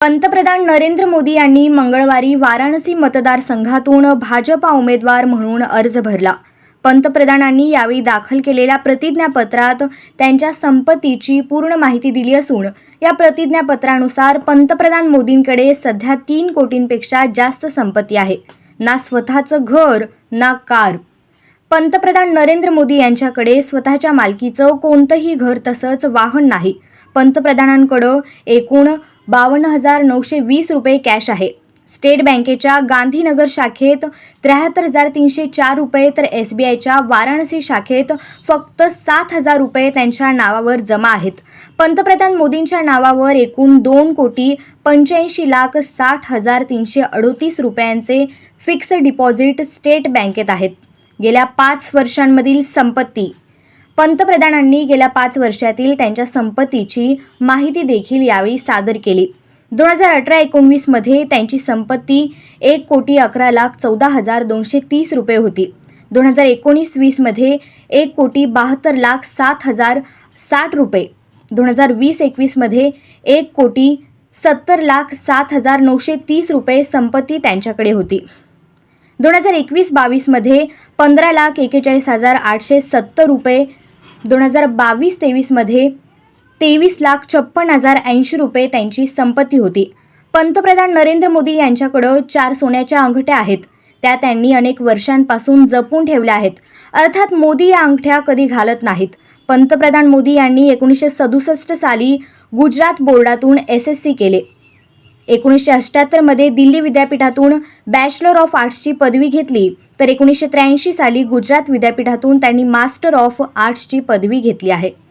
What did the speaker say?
पंतप्रधान नरेंद्र मोदी यांनी मंगळवारी वाराणसी मतदारसंघातून भाजपा उमेदवार म्हणून अर्ज भरला. पंतप्रधानांनी यावेळी दाखल केलेल्या प्रतिज्ञापत्रात त्यांच्या संपत्तीची पूर्ण माहिती दिली असून या प्रतिज्ञापत्रानुसार पंतप्रधान मोदींकडे सध्या तीन कोटींपेक्षा जास्त संपत्ती आहे. ना स्वतःचं घर ना कार. पंतप्रधान नरेंद्र मोदी यांच्याकडे स्वतःच्या मालकीचं कोणतंही घर तसंच वाहन नाही. पंतप्रधानांकडं एकूण बावन्न हजार नऊशे वीस रुपये कॅश आहे. स्टेट बँकेच्या गांधीनगर शाखेत त्र्याहत्तर हजार तीनशे चार रुपये तर एस बी आयच्या वाराणसी शाखेत फक्त सात हजार रुपये त्यांच्या नावावर जमा आहेत. पंतप्रधान मोदींच्या नावावर एकूण दोन कोटी पंच्याऐंशी लाख साठ हजार तीनशे अडोतीस रुपयांचे फिक्स डिपॉझिट स्टेट बँकेत आहेत. गेल्या पाच वर्षांमधील संपत्ती पंतप्रधानांनी गेल्या पाच वर्षातील त्यांच्या संपत्तीची माहिती देखील यावेळी सादर केली. दोन हजार अठरा एकोणवीसमध्ये त्यांची संपत्ती एक कोटी अकरा लाख चौदा हजार दोनशे तीस रुपये होती. दोन हजार एकोणीस वीसमध्ये एक कोटी बहात्तर लाख सात हजार साठ रुपये. दोन हजार वीस एकवीसमध्ये एक कोटी सत्तर लाख सात हजार नऊशे तीस रुपये संपत्ती त्यांच्याकडे होती. दोन हजार एकवीस बावीसमध्ये पंधरा लाख एकेचाळीस हजार आठशे सत्तर रुपये दोन हजार बावीस तेवीसमध्ये तेवीस लाख छप्पन हजार ऐंशी रुपये त्यांची संपत्ती होती. पंतप्रधान नरेंद्र मोदी यांच्याकडं चार सोन्याच्या अंगठ्या आहेत. त्या त्यांनी अनेक वर्षांपासून जपून ठेवल्या आहेत. अर्थात मोदी या अंगठ्या कधी घालत नाहीत. पंतप्रधान मोदी यांनी एकोणीसशे सदुसष्ट साली गुजरात बोर्डातून एस एस सी केले. एकोणीसशे अठ्ठ्याहत्तरमध्ये दिल्ली विद्यापीठातून बॅचलर ऑफ आर्ट्सची पदवी घेतली. तर एकोणीसशे त्र्याऐंशी साली गुजरात विद्यापीठातून त्यांनी मास्टर ऑफ आर्ट्सची पदवी घेतली आहे.